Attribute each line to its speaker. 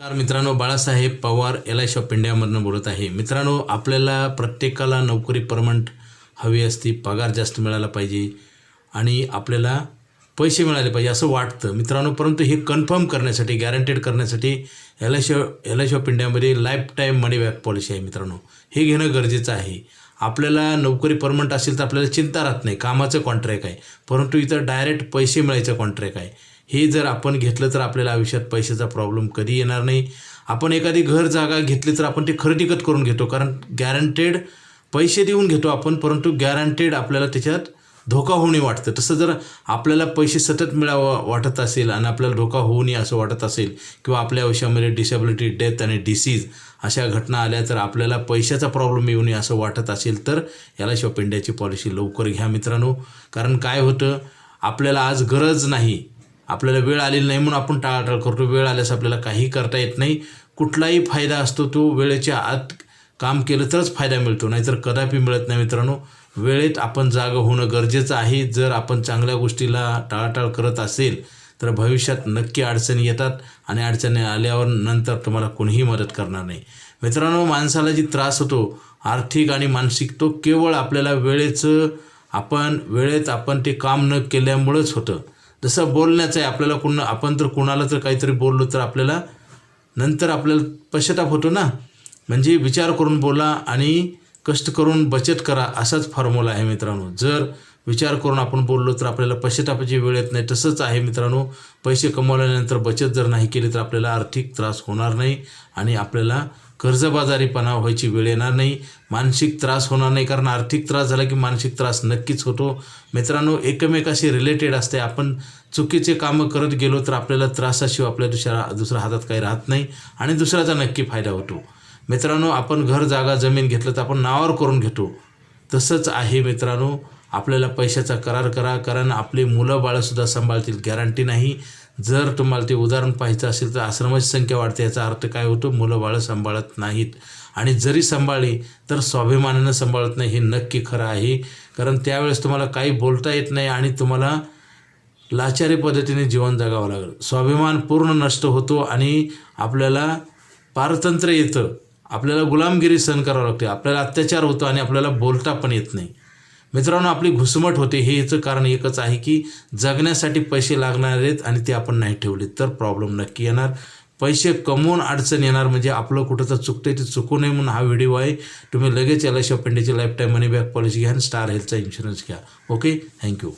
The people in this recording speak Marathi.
Speaker 1: नमस्कार मित्रांनो Balasaheb Pawar L I shop इंडियामधनं बोलत आहे. मित्रांनो आपल्याला प्रत्येकाला नोकरी परमनंट हवी असती पगार जास्त मिळाला पाहिजे आणि आपल्याला पैसे मिळाले पाहिजे असं वाटतं. मित्रांनो परंतु हे कन्फर्म करण्यासाठी गॅरंटेड करण्यासाठी L I shop L I shop इंडियामध्ये life time money back policy आहे मित्रांनो. हे घेणं गरजेचं आहे. आपल्याला नोकरी परमनंट असेल तर आपल्याला चिंता राहत नाही. कामाचं कॉन्ट्रॅक्ट आहे. परंतु इथं डायरेक्ट पैसे मिळायचं कॉन्ट्रॅक्ट आहे. हे जर आपण घेतलं तर आपल्याला आयुष्यात पैशाचा प्रॉब्लेम कधी येणार नाही. आपण एखादी घर जागा घेतली तर आपण ते खरेदीकत करून घेतो. कारण गॅरंटेड पैसे देऊन घेतो आपण परंतु गॅरंटेड आपल्याला त्याच्यात धोका होऊ नये वाटतं. तसं जर आपल्याला पैसे सतत मिळावं वाटत असेल आणि आपल्याला धोका होऊ नये असं वाटत असेल किंवा आपल्या आयुष्यामध्ये डिसेबिलिटी डेथ आणि डिसीज अशा घटना आल्या तर आपल्याला पैशाचा प्रॉब्लेम येऊ नये असं वाटत असेल तर याला शॉप इंडियाची पॉलिसी लवकर घ्या मित्रांनो. कारण काय होतं? आपल्याला आज गरज नाही आपल्याला वेळ आलेली नाही म्हणून आपण टाळाटाळ करतो. वेळ आल्यास आपल्याला काही करता येत नाही. कुठलाही फायदा असतो तो वेळेच्या आत काम केलं तरच फायदा मिळतो. नाहीतर कदापि मिळत नाही मित्रांनो. वेळेत आपण जागं होणं गरजेचं आहे. जर आपण चांगल्या गोष्टीला टाळाटाळ करत असेल तर भविष्यात नक्की अडचणी येतात आणि अडचणी आल्यावर नंतर तुम्हाला कोणीही मदत करणार नाही. मित्रांनो माणसाला जी त्रास होतो आर्थिक आणि मानसिक तो केवळ आपल्याला वेळेचं आपण वेळेत आपण ते काम न केल्यामुळंच होतं. जसं बोलण्याचं आहे आपल्याला कुण आपण तर कुणाला तर काहीतरी बोललो तर आपल्याला नंतर आपल्याला पश्चाताप होतो ना. म्हणजे विचार करून बोला आणि कष्ट करून बचत करा असाच फॉर्म्युला आहे मित्रांनो. जर विचार करून आपण बोललो तर आपल्याला पश्चातापाची वेळ येत नाही. तसंच आहे मित्रांनो पैसे कमवल्यानंतर बचत जर नाही केली तर आपल्याला आर्थिक त्रास होणार नाही आणि आपल्याला कर्जबाजारीपणा व्हायची वेळ येणार नाही. मानसिक त्रास होणार नाही कारण आर्थिक त्रास झाला की मानसिक त्रास नक्कीच होतो. मित्रांनो एकमेकाशी रिलेटेड असते. आपण चुकीचे कामं करत गेलो तर आपल्याला त्रासाशिवाय आपल्या दुसऱ्या दुसऱ्या हातात काही राहत नाही आणि दुसऱ्याचा नक्की फायदा होतो. मित्रांनो आपण घर जागा जमीन घेतलं तर आपण नावावर करून घेतो. तसंच आहे मित्रांनो आपल्याला पैशाचा करार करा कारण आपले मुलं बाळंसुद्धा सांभाळतील. गॅरंटी नाही. जर तुम्हाला ते उदाहरण पाहायचं असेल तर आश्रमाची संख्या वाढते याचा अर्थ काय होतो? मुलं बाळं सांभाळत नाहीत. आणि जरी सांभाळली तर स्वाभिमानानं सांभाळत नाही हे नक्की खरं आहे. कारण त्यावेळेस तुम्हाला काही बोलता येत नाही आणि तुम्हाला लाचारी पद्धतीने जीवन जगावं लागेल. स्वाभिमान पूर्ण नष्ट होतो आणि आपल्याला पारतंत्र्य येतं. आपल्याला गुलामगिरी सहन करावं लागते. आपल्याला अत्याचार होतो आणि आपल्याला बोलता पण येत नाही. मित्रांनो आपली घुसमट होते हे याचं कारण एकच आहे की जगण्यासाठी पैसे लागणार आहेत आणि ते आपण नाही ठेवले तर प्रॉब्लेम नक्की येणार. पैसे कमवून अडचण येणार म्हणजे आपलं कुठं तर चुकतंय ते चुकू नये म्हणून हा व्हिडिओ आहे. तुम्ही लगेच एल आय शॉप इंडियाची life time money back policy घ्या आणि स्टार हेल्थचा इन्शुरन्स घ्या. Okay thank you